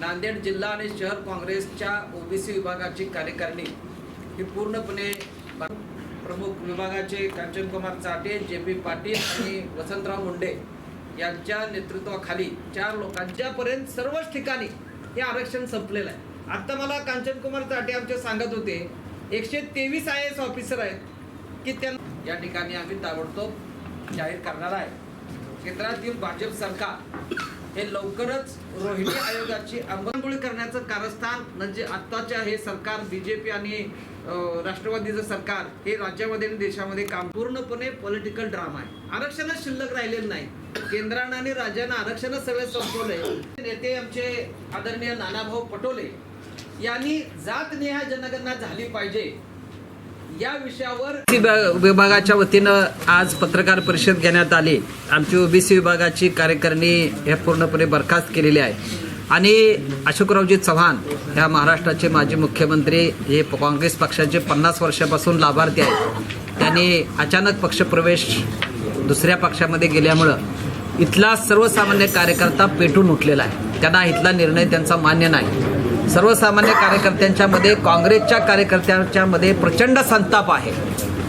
नांदेड जिल्हा आणि शहर काँग्रेसच्या ओबीसी विभागाची कार्यकारिणी. ही पूर्णपणे प्रमुख विभागाचे कांचनकुमार चाटे जे पी पाटील आणि वसंतराव मुंडे यांच्या नेतृत्वाखाली चार लोकांच्यापर्यंत सर्वच ठिकाणी हे आरक्षण संपलेलं आहे. आता मला कांचनकुमार चाटे आमचे सांगत होते एकशे तेवीस आय एस ऑफिसर आहेत की त्या या ठिकाणी आम्ही ताबडतोब जाहीर करणार आहे. केंद्रातील भाजप सरकार हे लवकरच रोहिणी आयोगाची अंमलबजावणी करण्याचं कारस्थान म्हणजे आत्ताचे हे सरकार बीजेपी आणि अं, राष्ट्रवादीचं सरकार हे राज्यामध्ये आणि देशामध्ये काम पूर्णपणे पॉलिटिकल ड्रामा आहे. आरक्षणच शिल्लक राहिलेलं नाही. केंद्रानं आणि राज्यानं आरक्षणच सगळे संपवलंय. नेते आमचे आदरणीय नानाभाऊ पटोले यांनी जात नेहा जनगणना झाली पाहिजे. या विषयावर विभागाच्या वतीनं आज पत्रकार परिषद घेण्यात आली. आमची ओबीसी विभागाची कार्यकारिणी हे पूर्णपणे बरखास्त केलेली आहे. आणि अशोकरावजी चव्हाण ह्या महाराष्ट्राचे माजी मुख्यमंत्री हे काँग्रेस पक्षाचे पन्नास वर्षापासून लाभार्थी आहेत. त्यांनी अचानक पक्षप्रवेश दुसऱ्या पक्षामध्ये गेल्यामुळं इथला सर्वसामान्य कार्यकर्ता पेटून उठलेला आहे. त्यांना इथला निर्णय त्यांचा मान्य नाही. सर्वसामान्य कार्यकर्त्यांच्यामध्ये काँग्रेसच्या कार्यकर्त्यांच्यामध्ये प्रचंड संताप आहे.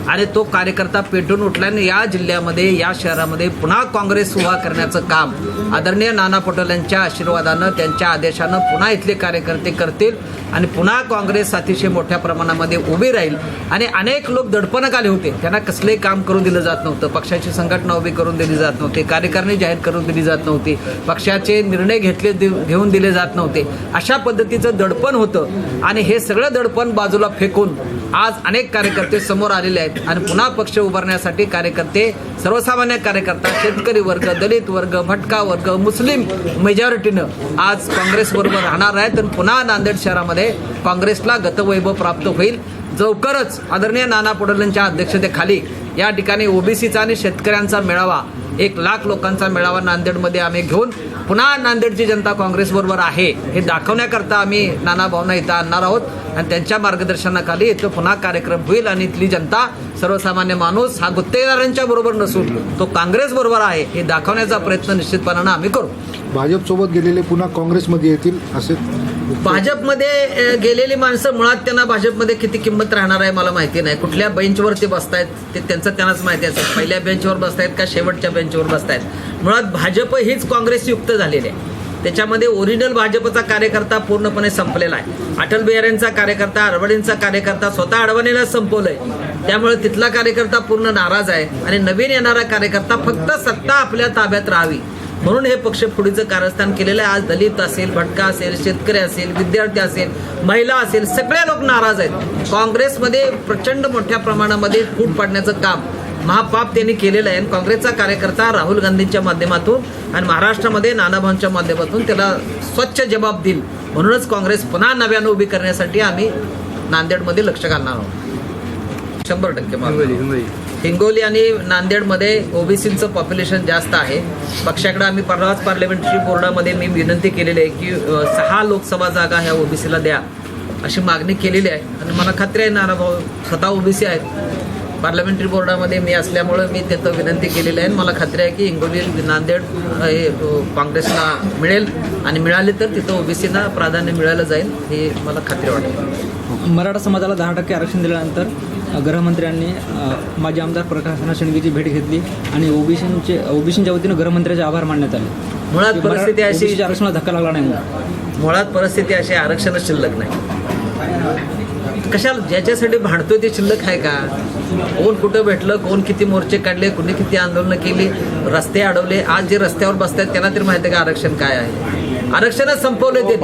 आणि तो कार्यकर्ता पेटून उठल्याने या जिल्ह्यामध्ये या शहरामध्ये पुन्हा काँग्रेस उभा करण्याचं काम. आदरणीय नाना पटोल यांच्या आशीर्वादानं त्यांच्या आदेशानं पुन्हा इथले कार्यकर्ते करतील आणि पुन्हा काँग्रेस अतिशय मोठ्या प्रमाणामध्ये उभी राहील. आणि अनेक लोक दडपणक आले होते. त्यांना कसलंही काम करून दिलं जात नव्हतं. पक्षाची संघटना उभी करून दिली जात नव्हती. कार्यकारिणी जाहीर करून दिली जात नव्हती. पक्षाचे निर्णय घेतले घेऊन दिले जात नव्हते. अशा पद्धतीचं दडपण होतं. आणि हे सगळं दडपण बाजूला फेकून आज अनेक कार्यकर्ते समोर आलेले आहेत. आणि पुन्हा पक्ष उभारण्यासाठी कार्यकर्ते सर्वसामान्य कार्यकर्ता शेतकरी वर्ग दलित वर्ग भटका वर्ग मुस्लिम मेजॉरिटीनं आज काँग्रेसबरोबर राहणार आहेत आणि पुन्हा नांदेड शहरामध्ये काँग्रेसला गतवैभव प्राप्त होईल. लवकरच आदरणीय नाना पटोलेंच्या अध्यक्षतेखाली या ठिकाणी ओबीसीचा आणि शेतकऱ्यांचा मेळावा एक लाख लोकांचा मेळावा नांदेडमध्ये आम्ही घेऊन पुन्हा नांदेडची जनता काँग्रेसबरोबर आहे हे दाखवण्याकरता आम्ही नाना भावना इथं आणणार आहोत. आणि त्यांच्या मार्गदर्शनाखाली इथं पुन्हा कार्यक्रम होईल आणि इथली जनता सर्वसामान्य माणूस हा गुत्तेदारांच्या बरोबर नसून तो काँग्रेस बरोबर आहे हे दाखवण्याचा प्रयत्न निश्चितपणानं आम्ही करू. भाजपसोबत गेलेले पुन्हा काँग्रेसमध्ये येतील असे भाजपमध्ये गेलेली माणसं मुळात त्यांना भाजपमध्ये किती किंमत राहणार आहे मला माहिती नाही. कुठल्या बेंचवर ते बसतायत ते त्यांचं त्यांनाच माहिती असेल पहिल्या बेंचवर बसतायत का शेवटच्या बेंचवर बसतायत? मुळात भाजप हीच काँग्रेसयुक्त झालेली आहे. त्याच्यामध्ये ओरिजिनल भाजपचा कार्यकर्ता पूर्णपणे संपलेला आहे. अटल बिहारींचा कार्यकर्ता अडवाणींचा कार्यकर्ता स्वतः अडवाणीला संपवलंय. त्यामुळे तिथला कार्यकर्ता पूर्ण नाराज आहे. आणि नवीन येणारा कार्यकर्ता फक्त सत्ता आपल्या ताब्यात राहावी. म्हणून हे पक्ष फुडीचं कारस्थान केलेलं आहे. आज दलित असेल भटका असेल शेतकरी असेल विद्यार्थी असेल महिला असेल सगळे लोक नाराज आहेत. काँग्रेसमध्ये प्रचंड मोठ्या प्रमाणामध्ये फूट पाडण्याचं काम महापाप त्यांनी केलेलं आहे. आणि काँग्रेसचा कार्यकर्ता राहुल गांधींच्या माध्यमातून आणि महाराष्ट्रामध्ये नानाभाऊंच्या माध्यमातून त्याला स्वच्छ जबाब देईल. म्हणूनच काँग्रेस पुन्हा नव्यानं उभी करण्यासाठी आम्ही नांदेडमध्ये लक्ष घालणार आहोत. शंभर टक्के मागणी. हिंगोली आणि नांदेडमध्ये ओबीसीचं पॉप्युलेशन जास्त आहे. पक्षाकडे आम्ही परवाच पार्लमेंटरी बोर्डामध्ये मी विनंती केलेली आहे की सहा लोकसभा जागा ह्या ओबीसीला द्या अशी मागणी केलेली आहे. आणि मला खात्री आहे नाना भाऊ स्वतः ओबीसी आहेत. पार्लमेंटरी बोर्डामध्ये मी असल्यामुळं मी तिथं विनंती केलेली आहे. आणि मला खात्री आहे की हिंगोली नांदेड हे काँग्रेसला मिळेल आणि मिळाली तर तिथं ओबीसीना प्राधान्य मिळालं जाईल हे मला खात्री वाटते. मराठा समाजाला दहा टक्के आरक्षण दिल्यानंतर गृहमंत्र्यांनी माजी आमदार प्रकाशना शेंडगेची भेट घेतली आणि ओबीसीचे ओबीसीच्या वतीनं गृहमंत्र्याचे आभार मानण्यात आले. मुळात परिस्थिती अशी आरक्षणाला धक्का लागला नाही मुळात परिस्थिती अशी आहे, आरक्षणच शिल्लक नाही. कशाला ज्याच्यासाठी भांडतोय ते शिल्लक आहे का? कोण कुठं भेटलं कोण किती मोर्चे काढले कुणी किती आंदोलनं केली रस्ते अडवले आज जे रस्त्यावर बसतात त्यांना तरी माहिती आहे का आरक्षण काय आहे? आरक्षणच संपवले ते.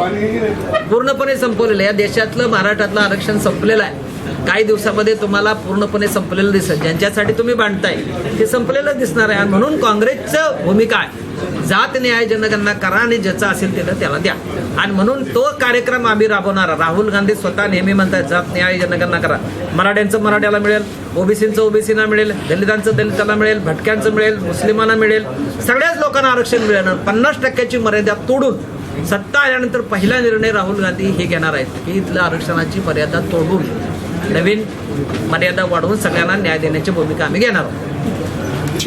पूर्णपणे संपवलेलं आहे. या देशातलं महाराष्ट्रातलं आरक्षण संपलेलं आहे. काही दिवसामध्ये तुम्हाला पूर्णपणे संपलेलं दिसेल. ज्यांच्यासाठी तुम्ही बांधताय ते संपलेलं दिसणार आहे. आणि म्हणून काँग्रेसचं भूमिका आहे. जात न्याय जनगणना करा आणि ज्याचा असेल त्याला त्याला द्या. आणि म्हणून तो कार्यक्रम आम्ही राबवणार. राहुल गांधी स्वतः नेहमी म्हणतात जात न्याय जनगणना करा. मराठ्यांचं मराठ्याला मिळेल ओबीसीचं ओबीसीना मिळेल दलितांचं दलिताला मिळेल भटक्यांचं मिळेल मुस्लिमांना मिळेल. सगळ्याच लोकांना आरक्षण मिळणार पन्नास टक्क्याची मर्यादा तोडून सत्ता आल्यानंतर पहिला निर्णय राहुल गांधी हे घेणार आहेत की इथल्या आरक्षणाची मर्यादा तोडून नवीन मर्यादा वाढवून सगळ्यांना न्याय देण्याची भूमिका आम्ही घेणार आहोत.